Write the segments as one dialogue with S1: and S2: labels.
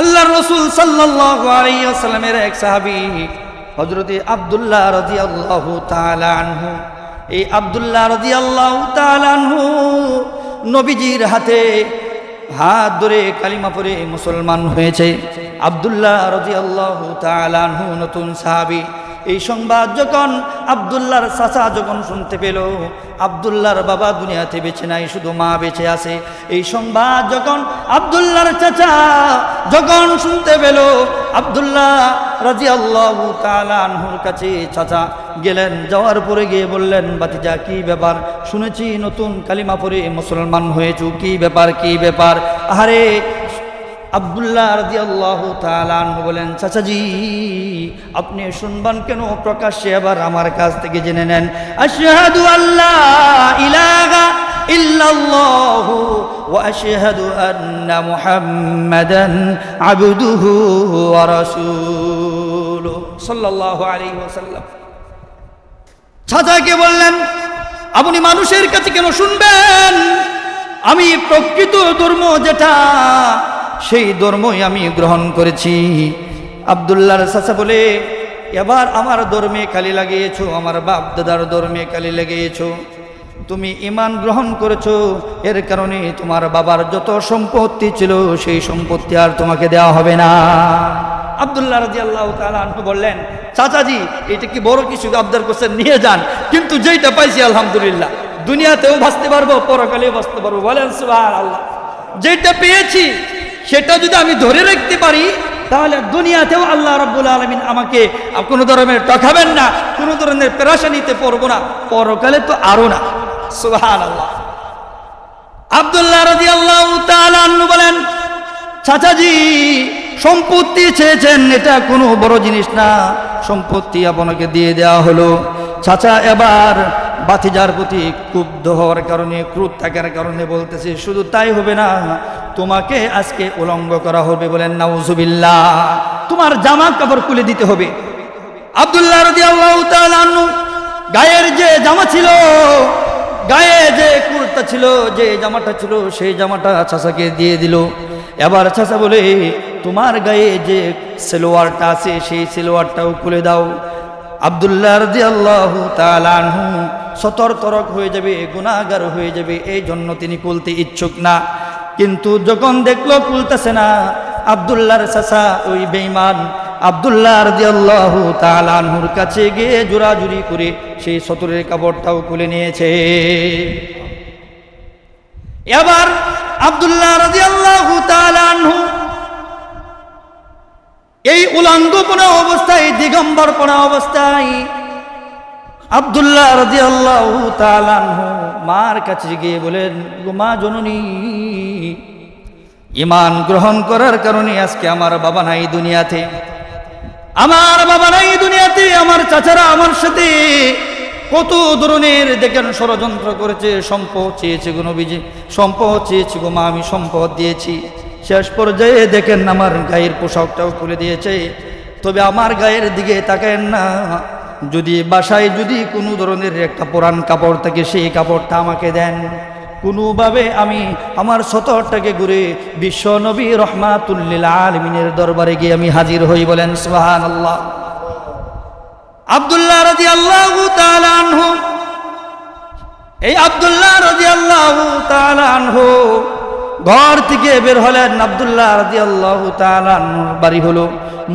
S1: আল্লাহ রসুল সাল্লামের এক সাহাবি হজরতি আবদুল্লাহ রাজি আল্লাহ আনহু। এই আবদুল্লাহ রাজি আল্লাহ আনহু নবীজির হাতে হাত ধরে কালিমা পরে মুসলমান হয়েছে। আবদুল্লাহ রাজি আল্লাহ আনহু নতুন সাহাবি। এই সংবাদ যখন আবদুল্লাহর চাচা যখন শুনতে পেল, আবদুল্লাহর বাবা দুনিয়াতে বেঁচে নাই, শুধু মা বেঁচে আছে। এই সংবাদ যখন আবদুল্লাহর চাচা যখন শুনতে পেল, আবদুল্লাহ রাজি আল্লাহ তালানহুর কাছে চাচা গেলেন, যাওয়ার পরে গিয়ে বললেন বাতিজা কি ব্যাপার? শুনেছি নতুন কালিমা পরে মুসলমান হয়েছু, কি ব্যাপার কি ব্যাপার? আরে আবদুল্লাহ রাজি আল্লাহ তালান বলেন, চাচাজি, আপনি শুনবান কেন? প্রকাশ্যে আবার আমার কাছ থেকে জেনে নেন। আল্লাহ ইল্লাল্লাহ চাচাকে বললেন, আপনি মানুষের কাছে কেন শুনবেন? আমি প্রকৃত ধর্ম যেটা সেই ধর্মই আমি গ্রহণ করেছি। আবদুল্লাহর চাচা বলে, এবার আমার ধর্মে কালি লাগিয়েছো, আমার বাপ দাদার ধর্মে কালি লাগিয়েছো। তুমি ইমান গ্রহণ করেছ, এর কারণে তোমার বাবার যত সম্পত্তি ছিল, সেই সম্পত্তি আর তোমাকে দেওয়া হবে না। আবদুল্লাহ রাজি আল্লাহ তালু বললেন, চাচাজি, এটা কি বড় কিছু আবদার করছেন নিয়ে যান। কিন্তু যেইটা পাইছি, আলহামদুলিল্লাহ। দুনিয়াতেও বাঁচতে পারব, পরকালেও বাঁচতে পারব। বলেন সুবাহ আল্লাহ যেটা পেয়েছি সেটা যদি আমি ধরে রাখতে পারি, তাহলে দুনিয়াতেও আল্লাহ রব্বুল আলমিন আমাকে কোনো ধরনের টকাবেন না, কোনো ধরনের পেরাশানিতে পড়ব না, পরকালে তো আরও না। সুহান আল্লাহ আবদুল্লাহ রাজি আল্লাহ বলেন, চাচাজি, সম্পত্তি চেয়েছেন, এটা কোনো বড় জিনিস না। সম্পত্তি আপনাকে দিয়ে দেওয়া হলো। চাচা, এবার বাতিজার প্রতি ক্ষুব্ধ হওয়ার কারণে ক্রুদ থাকার কারণে বলতেছে, শুধু তাই হবে না তোমাকে আজকে উলঙ্গ করা হবে বলেন, নাউজুবিল্লাহ। তোমার জামা কাপড় খুলে দিতে হবে। আবদুল্লাহ রদি আল্লাহ গায়ের যে জামা ছিল, গায়ে যে কুর্তা ছিল, যে জামাটা ছিল, সেই জামাটা চাচাকে দিয়ে দিল। এবার চাচা বলে, তোমার গায়ে যে সেলোয়ারটা আছে, সেই সেলোয়ারটাও খুলে দাও। আবদুল্লাহ রাজি আল্লাহ তালানহু সতর তরক হয়ে যাবে গুণাগার হয়ে যাবে এই জন্য তিনি কুলতে ইচ্ছুক না। কিন্তু যখন দেখল কুলতেছে না, আবদুল্লাহর চাচা ওই বেইমান আবদুল্লাহ রাজি আল্লাহ তালানহুর কাছে গিয়ে জোরাজুরি করে সেই সতরের কাপড়টাও খুলে নিয়েছে। এবার আবদুল্লাহ রাজি আল্লাহ তালানহু এই উলাঙ্গপনা অবস্থায়, দিগম্বরপনা অবস্থায় আবদুল্লাহ রাজি আল্লাহ তালানহু মার কাছে গিয়ে বলেন, গো মা জননী ইমান গ্রহণ করার কারণে আজকে আমার বাবা নাই দুনিয়াতে। আমার বাবা নাই দুনিয়াতে, আমার চাচারা আমার সাথে কত ধরনের দেখেন ষড়যন্ত্র করেছে, সম্পদ চেয়েছে গো নবীজি, সম্পদ চেয়েছে গো মা, আমি সম্পদ দিয়েছি। শেষ পর্যায়ে দেখেন আমার গায়ের পোশাকটাও খুলে দিয়েছে। তবে আমার গায়ের দিকে তাকায়েন না। যদি বাসায় যদি কোনো ধরনের একটা পুরান কাপড় থাকে, সেই কাপড়টা আমাকে দেন। কোনোভাবে আমি আমার সতরটাকে ঘুরে বিশ্ব নবী রহমাতুল্লিল আলমিনের দরবারে গিয়ে আমি হাজির হই বলেন সোহান আল্লাহ আবদুল্লাহ রাজি আল্লাহ তালানহু এই আবদুল্লাহ রাজি আল্লাহ তালানহু ঘর থেকে বের হলেন। আবদুল্লাহ রাজি আল্লাহ তালানহুর বাড়ি হলো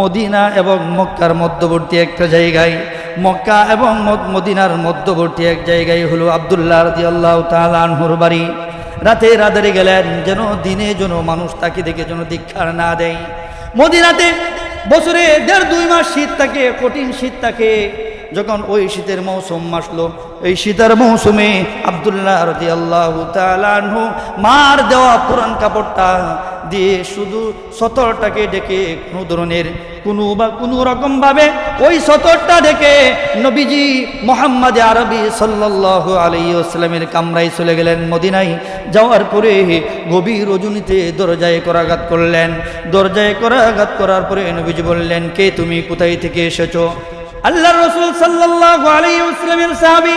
S1: মদিনা এবং মক্কার মধ্যবর্তী একটা জায়গায়। মক্কা এবং মদিনার মধ্যবর্তী এক জায়গায় হলো আবদুল্লাহ রাজি আল্লাহ তালানহুর বাড়ি। রাতে রাদারে গেলেন যেন দিনে যেন মানুষ তাকে দেখে যেন দীক্ষার না দেয়। মদিনাতে বছরে দেড় দুই মাস শীত থাকে, কঠিন শীত থাকে। যখন ওই শীতের মৌসুম আসলো, এই শীতের মৌসুমে আবদুল্লাহ রদি আল্লাহ মার দেওয়া পুরান কাপড়টা দিয়ে শুধু সতরটাকে ডেকে কোনো ধরনের কোনো বা কোনো রকমভাবে ওই সতরটা ডেকে নবীজি মোহাম্মদ আরবি সাল্লাহ আলাইসালামের কামরায় চলে গেলেন মদিনায়। যাওয়ার পরে গভীর রজনীতে দরজায় করাঘাত করলেন। দরজায় করাঘাত করার পরে নবীজি বললেন, কে তুমি? কোথায় থেকে এসেছ? আল্লাহ রসুল সাল্লাহ আলাইসালামের সাহাবি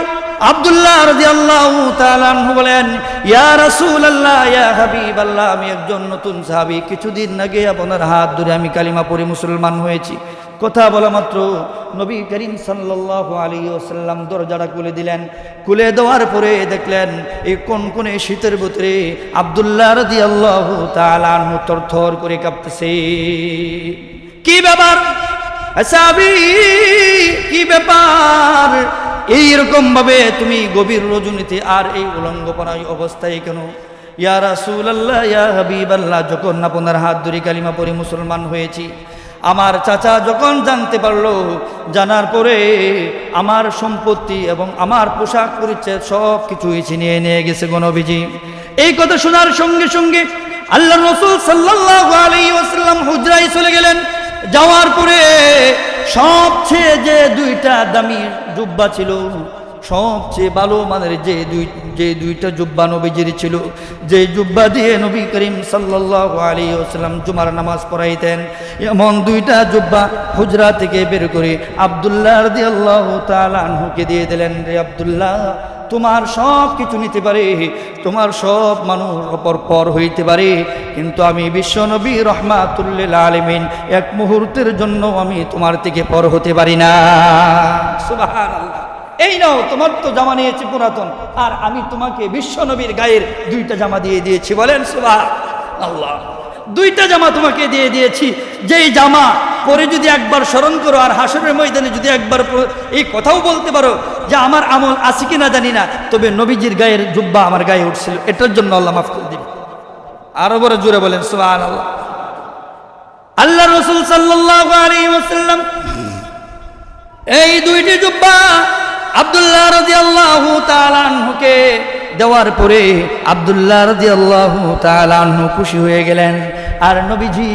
S1: আব্দুল্লাহ রাদিয়াল্লাহু তাআলা আনহু বলেন, ইয়া রাসূলুল্লাহ, ইয়া হাবিবাল্লাহ, আমি একজন নতুন সাহাবী। কিছুদিন আগে আপনার হাত ধরে আমি কালিমা পড়ে মুসলমান হয়েছি। কথা বলা মাত্র নবী করিম সাল্লাল্লাহু আলাইহি ওয়াসাল্লাম দরজাটা খুলে দিলেন। খুলে দেওয়ার পরে দেখলেন, এই কোন কোনে শীতের ভিতরে আব্দুল্লাহ রাদিয়াল্লাহু তাআলা আনহু থর করে কাঁপতেছে। কি ব্যাপার? সাহাবী কি ব্যাপার? এইরকম ভাবে তুমি গভীর রজনীতে আর এই উলঙ্গপনায় অবস্থায় কেন? ইয়া রাসূলুল্লাহ, ইয়া হাবিবাল্লাহ, যখন আপনার হাত ধরে কালিমা পড়ে মুসলমান হয়েছি, আমার চাচা যখন জানতে পারল, জানার পরে আমার সম্পত্তি এবং আমার পোশাক পরিচ্ছেদ সব কিছুই ছিনিয়ে নিয়ে গেছে গণবিজি এই কথা শোনার সঙ্গে সঙ্গে আল্লাহ রসুল সাল্লাল্লাহু আলাইহি ওয়াসাল্লাম হুজরায় চলে গেলেন। যাওয়ার পরে সবচেয়ে যে দুইটা দামি জুব্বা ছিল, সবচেয়ে ভালো মানের যে দুই, যে দুইটা জুব্বা নবীজির ছিল, যে জুব্বা দিয়ে নবী করিম সাল্লাল্লাহু আলাইহি ওয়াসাল্লাম জুমার নামাজ পড়াইতেন, এমন দুইটা জুব্বা হুজরা থেকে বের করে আব্দুল্লাহ রাদিয়াল্লাহু তাআলা আনহুকে দিয়ে দিলেন, রে আব্দুল্লাহ তোমার সব কিছু নিতে পারে, তোমার সব মানুষ অপর পর হইতে পারে। কিন্তু আমি বিশ্বনবী রহমাতুল্লিল আলমিন এক মুহূর্তের জন্য আমি তোমার থেকে পর হতে পারি না। এই নাও, তোমার তো জামা নিয়েছি পুরাতন। আর আমি তোমাকে বিশ্বনবীর গায়ের দুইটা জামা দিয়ে দিয়েছি, বলেন সুবাহ আল্লাহ দুইটা জামা তোমাকে দিয়ে দিয়েছি। যেই জামা পরে যদি একবার স্মরণ করো, আর হাসরের ময়দানে যদি একবার এই কথাও বলতে পারো যে আমার আমল আছে কিনা জানি না, তবে নবীজির গায়ের জুব্বা আমার গায়ে উঠছিল। এটার জন্য আল্লাহ মাফ করে দিবে আরও বড় জোরে বলেন সুবাহ আল্লাহ আল্লাহ রসুল ওয়াসাল্লাম এই দুইটি জুব্বা আব্দুল্লাহ রাদিয়াল্লাহু তাআলা আনহুকে দেওয়ার পরে আব্দুল্লাহ রাদিয়াল্লাহু তাআলা আনহু খুশি হয়ে গেলেন। আর নবীজি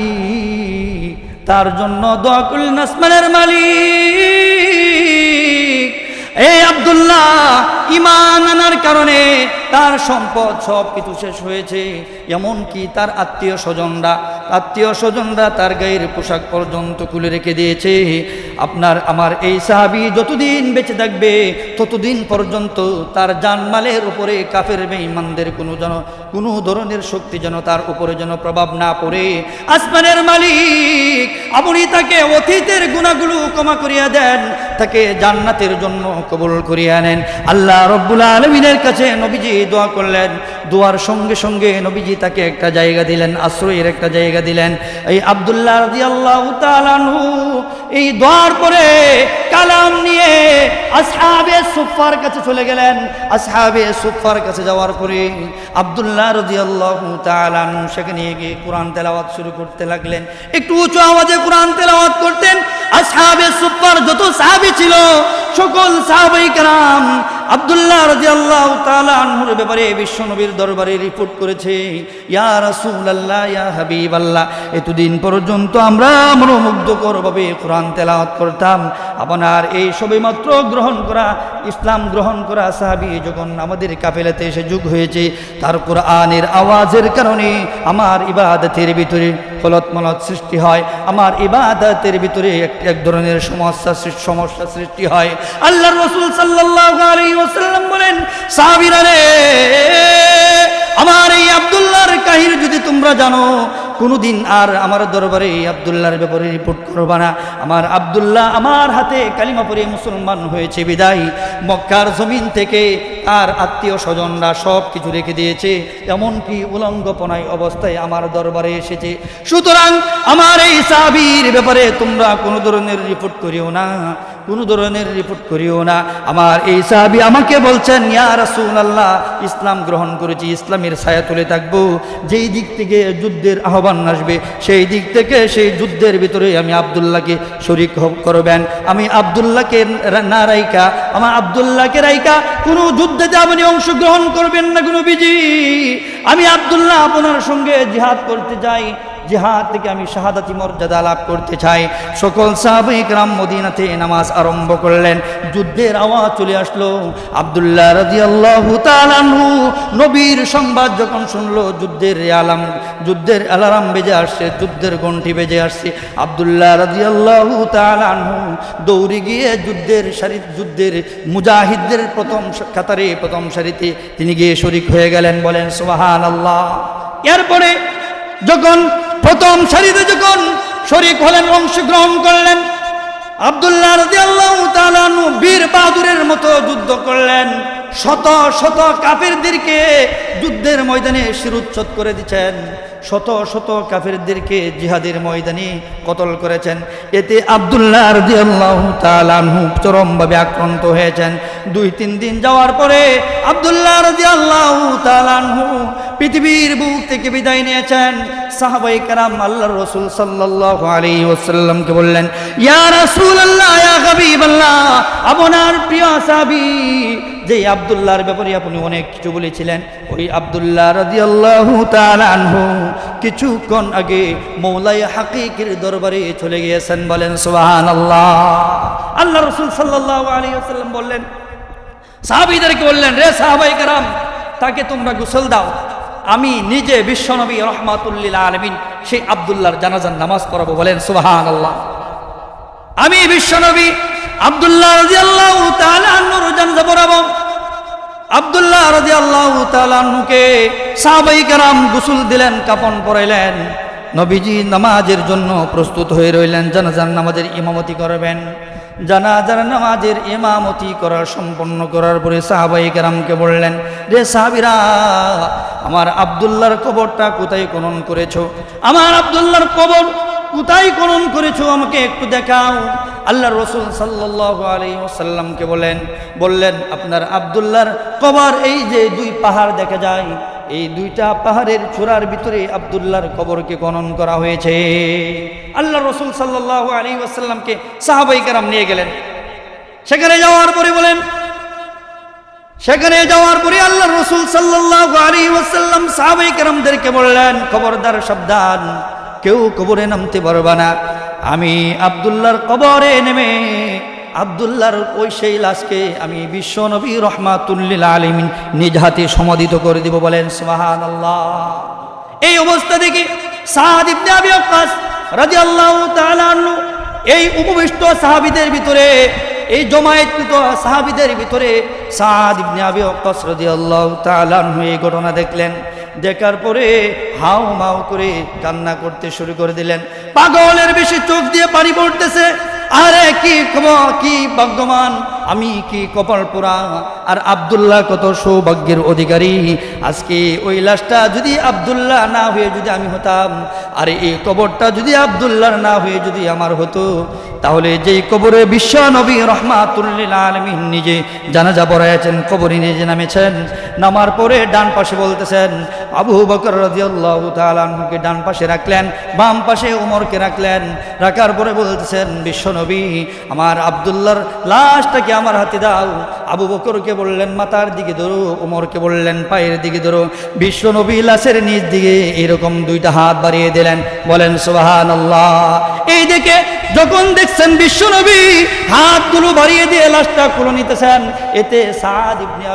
S1: তার জন্য দোয়া করলেন, আসমানের মালিক এই আব্দুল্লাহ ইমান আনার কারণে তার সম্পদ সব কিছু শেষ হয়েছে। এমনকি তার আত্মীয় স্বজনরা আত্মীয় স্বজনরা তার গায়ের পোশাক পর্যন্ত খুলে রেখে দিয়েছে। আপনার, আমার এই সাহাবি যতদিন বেঁচে থাকবে, ততদিন পর্যন্ত তার জানমালের উপরে কাফের বেঈমানদের কোনো যেন, কোনো ধরনের শক্তি যেন তার উপরে যেন প্রভাব না পড়ে। আসমানের মালিক আপনি তাকে অতীতের গুণাগুলো ক্ষমা করিয়া দেন, তাকে জান্নাতের জন্য কবুল করিয়া নেন। আল্লাহ রব্বুল আলমিনের কাছে নবীজি দোয়া করলেন। দোয়ার সঙ্গে সঙ্গে নবীজি তাকে একটা জায়গা দিলেন, আশ্রয়ের একটা জায়গা দিলেন। এই আবদুল্লাহ তাআলা আনহু এই দোয়ার পরে কালাম নিয়ে আসহাবে সুফার কাছে চলে গেলেন। আসহাবে সুফার কাছে যাওয়ার পরে আবদুল্লাহ রাদিয়াল্লাহু তাআলা আনহু সেখানে গিয়ে কোরআন তেলাওয়াত শুরু করতে লাগলেন। একটু উঁচু আওয়াজে কোরআন তেলাওয়াত করতেন সুফার যত সাহাবী ছিল, সকল সাহাবাই কারাম তাআলা আনহুর ব্যাপারে বিশ্বনবীর দরবারে রিপোর্ট করেছে, ইয়া ইয়া হাবিবাল্লাহ, এতদিন পর্যন্ত আমরা মনোমুগ্ধকরভাবে কোরআন তেলাওয়াত করতাম, আপনার এই সবে মাত্র গ্রহণ করা ইসলাম গ্রহণ করা সাহাবী যখন আমাদের কাফেলাতে এসে যুগ হয়েছে, তার কোরআনের আওয়াজের কারণে আমার ইবাদতের ভিতরে ফলত মলত সৃষ্টি হয়। আমার ইবাদতের ভিতরে এক ধরনের সমস্যা সমস্যা সৃষ্টি হয়। আল্লাহ রসুল সাল্লাল্লাহু আলাইহি ওয়াসাল্লাম বলেন, সাহাবীরা রে, আমার এই আব্দুল্লাহর কাহিনী যদি তোমরা জানো কোনোদিন আর আমার দরবারে আব্দুল্লাহর ব্যাপারে রিপোর্ট করবা না। আমার আব্দুল্লাহ আমার হাতে কালিমা পরে মুসলমান হয়েছে, বিদায়। মক্কার জমিন থেকে তার আত্মীয় স্বজনরা সব কিছু রেখে দিয়েছে, এমনকি উলঙ্গপনায় অবস্থায় আমার দরবারে এসেছে। সুতরাং আমার এই সাবির ব্যাপারে তোমরা কোনো ধরনের রিপোর্ট করিও না। কোনো ধরনের রিপোর্ট করিও না। আমার এই সাহাবি আমাকে বলছেন, ইয়া রাসূলুল্লাহ, ইসলাম গ্রহণ করেছি, ইসলামের ছায়া তুলে থাকব। যেই দিক থেকে যুদ্ধের আহ্বান আসবে, সেই দিক থেকে সেই যুদ্ধের ভিতরে আমি আবদুল্লাহকে শরিক করবেন। আমি আবদুল্লাহকে না রাইকা আমার আবদুল্লাহকে রাইকা কোনো যুদ্ধে আপনি অংশগ্রহণ করবেন না কোনো বিজি আমি আবদুল্লাহ আপনার সঙ্গে জিহাদ করতে যাই। জিহাদ থেকে আমি শাহাদাতি মর্যাদা লাভ করতে চাই। সকল সাহাবিক রাম মদিনাতে নামাজ আরম্ভ করলেন। যুদ্ধের আওয়াজ চলে আসলো। আবদুল্লাহ তাআলা আনহু নবীর সংবাদ যখন শুনলো, যুদ্ধের আলাম যুদ্ধের অ্যালার্ম বেজে আসছে, যুদ্ধের ঘন্টি বেজে আসছে। আবদুল্লাহ রাদিয়াল্লাহু তাআলা আনহু দৌড়ে গিয়ে যুদ্ধের সারি, যুদ্ধের মুজাহিদদের প্রথম কাতারে প্রথম সারিতে তিনি গিয়ে শরিক হয়ে গেলেন, বলেন সোহান আল্লাহ এরপরে যখন প্রথম সারিতে যখন শরিক হলেন, অংশগ্রহণ করলেন আনহু বীর বাহাদুরের মতো যুদ্ধ করলেন। শত শত যুদ্ধের ময়দানে করে শত শত জিহাদের ময়দানে কতল করেছেন। এতে আবদুল্লাহ রাদিয়াল্লাহু তাআলা আনহু চরমভাবে আক্রান্ত হয়েছেন। দুই, তিন দিন যাওয়ার পরে আবদুল্লাহ রাদিয়াল্লাহু তাআলা আনহু পৃথিবীর বুক থেকে বিদায় নিয়েছেন সাহাবাই কারাম আল্লাহর রসুল সাল্লাল্লাহু আলাইহি ওয়াসাল্লামকে বললেন, ইয়া রাসূলুল্লাহ, ইয়া হাবিবাল্লাহ, আপনার প্রিয় সাহাবী, যে আব্দুল্লাহর ব্যাপারে আপনি অনেক কিছু বলেছিলেন, ওই আব্দুল্লাহ রাদিয়াল্লাহু তাআলা আনহু কিছুক্ষণ আগে মৌলাই হাকিকের দরবারে চলে গিয়েছেন, বলেন, সুবহানাল্লাহ। আল্লাহ আল্লাহ রসুল সাল্লাল্লাহু আলাইহি ওয়াসাল্লাম বললেন, সাহাবীদেরকে বললেন, রে সাহাবাই কারাম, তাকে তোমরা গোসল দাও। আমি নিজে বিশ্বনবী রহমাতুল্লিল আলমিন সেই আবদুল্লাহর জানাজার নামাজ পড়াবো বলেন সুবাহান আল্লাহ আমি বিশ্বনবী আবদুল্লাহ রাজি আল্লাহ তালুর জানাজা পড়াবো। আবদুল্লাহ রাজি আল্লাহ তালুকে সাহাবাই কারাম গোসল দিলেন কাপন পরাইলেন। নবীজি নামাজের জন্য প্রস্তুত হয়ে রইলেন, জানাজার নামাজের ইমামতি করবেন। জানাজার নামাজের ইমামতি করার, সম্পন্ন করার পরে সাহাবাই কেরামকে বললেন, রে সাহাবিরা, আমার আবদুল্লাহর কবরটা কোথায় খনন করেছ? আমার আবদুল্লার কবর কোথায় খনন করেছ আমাকে একটু দেখাও। আল্লাহ রসুল সাল্লাহ আলী ওসাল্লামকে বলেন, বললেন, আপনার আবদুল্লাহর কবর এই যে দুই পাহাড় দেখা যায় এই দুইটা পাহাড়ের চূড়ার ভিতরে আবদুল্লাহর কবরকে গণন করা হয়েছে। আল্লাহ রসুল সাল্লাহ আলী ওয়াসাল্লামকে সাহাবাই কারাম নিয়ে গেলেন। সেখানে যাওয়ার পরে বলেন, সেখানে যাওয়ার পরে আল্লাহ রসুল সাল্লাহ আলী ওয়াসাল্লাম সাহাবাই কারামদেরকে বললেন, খবরদার, সাবধান, কেউ কবরে নামতে পারবে না। আমি আবদুল্লাহর কবরে নেমে আবদুল্লাহর ওই সেই লাশকে আমি বিশ্ব নবী রহমাতুল্লিল আলমিন নিজ হাতে সমাধিত করে দিব বলেন সুবাহান আল্লাহ এই অবস্থা দেখে এই উপবিষ্ট সাহাবীদের ভিতরে, এই জমায়েতকৃত সাহাবীদের ভিতরে এই ঘটনা দেখলেন। দেখার পরে হাও মাও করে কান্না করতে শুরু করে দিলেন। পাগলের বেশি চোখ দিয়ে পানি পড়তেছে। আরে কি কি ভাগ্যমান আমি কি কপাল পোড়া? আর আবদুল্লাহ কত সৌভাগ্যের অধিকারী। আজকে ওই লাশটা যদি আবদুল্লাহ না হয়ে যদি আমি হতাম, আর এই কবরটা যদি আবদুল্লাহর না হয়ে যদি আমার হতো, তাহলে যেই কবরে বিশ্ব নবী রহমাতুল্লিল আলমিন নিজে জানাজা পড়াইয়াছেন, কবরে নিজে নামেছেন, নামার পরে ডান পাশে বলতেছেন আবু বকর রাজিউল্লাহ তালকে ডান পাশে রাখলেন, বাম পাশে উমরকে রাখলেন। রাখার পরে বলতেছেন, বিশ্বনবী, আমার আবদুল্লার লাশটাকে আমার হাতে দাও। আবু বকরকে বললেন, মাতার দিকে ধরো, ওমরকে বললেন, পায়ের দিকে ধরো। বিশ্ব নবী লাশের নিচ দিকে এরকম দুইটা হাত বাড়িয়ে দিলেন। বলেন সোহান আল্লাহ এই দেখে যখন দেখছেন বিশ্ব নবী হাতগুলো বাড়িয়ে দিয়ে লাশটা খুলে নিতেছেন, এতে সাদ ইবনে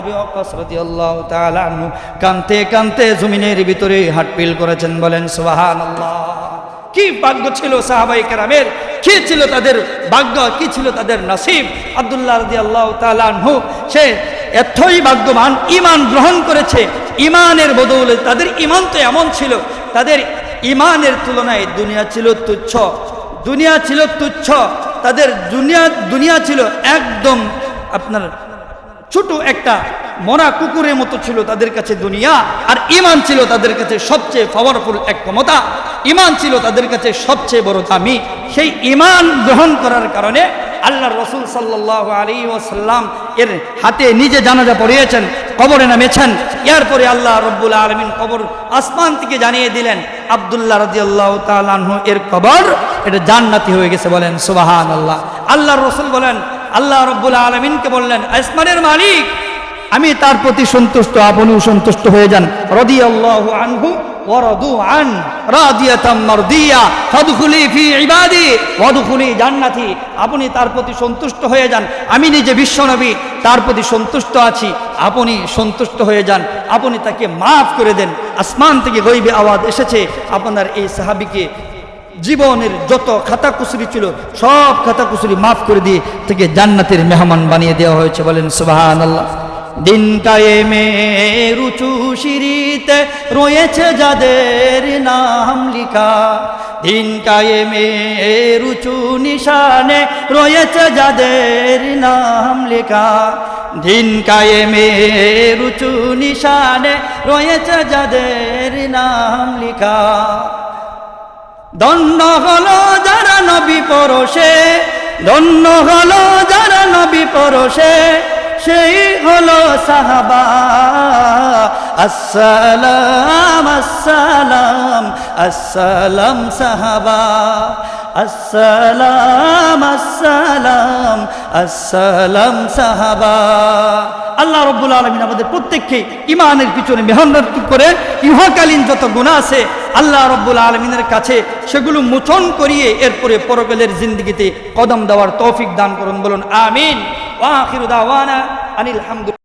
S1: কানতে কানতে জমিনের ভিতরে হাটপিল করেছেন। বলেন, সুবহানাল্লাহ। কি ভাগ্য ছিল সাহাবাই কেরামের? কি ছিল তাদের ভাগ্য, কি ছিল তাদের নসিব? আব্দুল্লাহ রাদিয়াল্লাহু তাআলা আনহু, সে এতই ভাগ্যবান ইমান গ্রহণ করেছে। ইমানের বদৌলে তাদের ইমান তো এমন ছিল, তাদের ইমানের তুলনায় দুনিয়া ছিল তুচ্ছ। দুনিয়া ছিল তুচ্ছ, তাদের দুনিয়া দুনিয়া ছিল একদম আপনার ছোট একটা মরা কুকুরের মতো ছিল তাদের কাছে দুনিয়া, আর ইমান ছিল তাদের কাছে সবচেয়ে পাওয়ারফুল এক ক্ষমতা। ইমান ছিল তাদের কাছে সবচেয়ে বড় দামি। সেই ইমান গ্রহণ করার কারণে আল্লাহ রসুল সাল্লাহ আলী ওসাল্লাম এর হাতে নিজে জানাজা পড়িয়েছেন, কবরে নামেছেন। এরপরে আল্লাহ রব্বুল আলমিন কবর আসমান থেকে জানিয়ে দিলেন, আবদুল্লাহ রদি আল্লাহ এর কবর, এটা জান্নাতি হয়ে গেছে বলেন সুবাহান আল্লাহ আল্লাহ রসুল বলেন, আল্লাহ রব্বুল আলমিনকে বললেন, আসমানের মালিক আমি তার প্রতি সন্তুষ্ট, আপনিও সন্তুষ্ট হয়ে যান। রদি আল্লাহ আনহু আপনি তার প্রতি সন্তুষ্ট হয়ে যান। আমি নিজে বিশ্বনবী তার প্রতি সন্তুষ্ট আছি। আপনি সন্তুষ্ট হয়ে যান। আপনি তাকে মাফ করে দেন। আসমান থেকে গইবে আওয়াজ এসেছে। আপনার এই সাহাবিকে জীবনের যত খাতা কুসুরি ছিল, সব খাতা কুসুরি মাফ করে দিয়ে থেকে জান্নাতের মেহমান বানিয়ে দেওয়া হয়েছে। বলেন সুবাহান আল্লাহ দিন কায়েমে রুচু সিঁড়িতে রয়েছে যাদের নাম লিখা। দিন কায়েমে রুচু নিশানে রয়েছে যাদের নাম লেখা। দিন কায়েমে রুচু নিশানে রয়েছে যাদের নাম লিখা। দণ্ড হলো যারা নবী পরশে, দণ্ড হলো যারা নবী পরশে সেই হলো সাহাবা। আসসালাম আসসালাম আসসালাম সাহাবা। আসসালাম আসসালাম আসসালাম সাহাবা। আল্লাহ রব্বুল আলমিন আমাদের প্রত্যেককে ইমানের পিছনে মেহনত করে ইহকালীন যত গুণা আছে আল্লাহ রব্বুল আলমিনের কাছে সেগুলো মোচন করিয়ে এরপরে পরকালের জিন্দগিতে কদম দেওয়ার তৌফিক দান করুন, বলুন, আমিন। ওয়াখির দাওয়ানা আনিল হামদুলিল্লাহ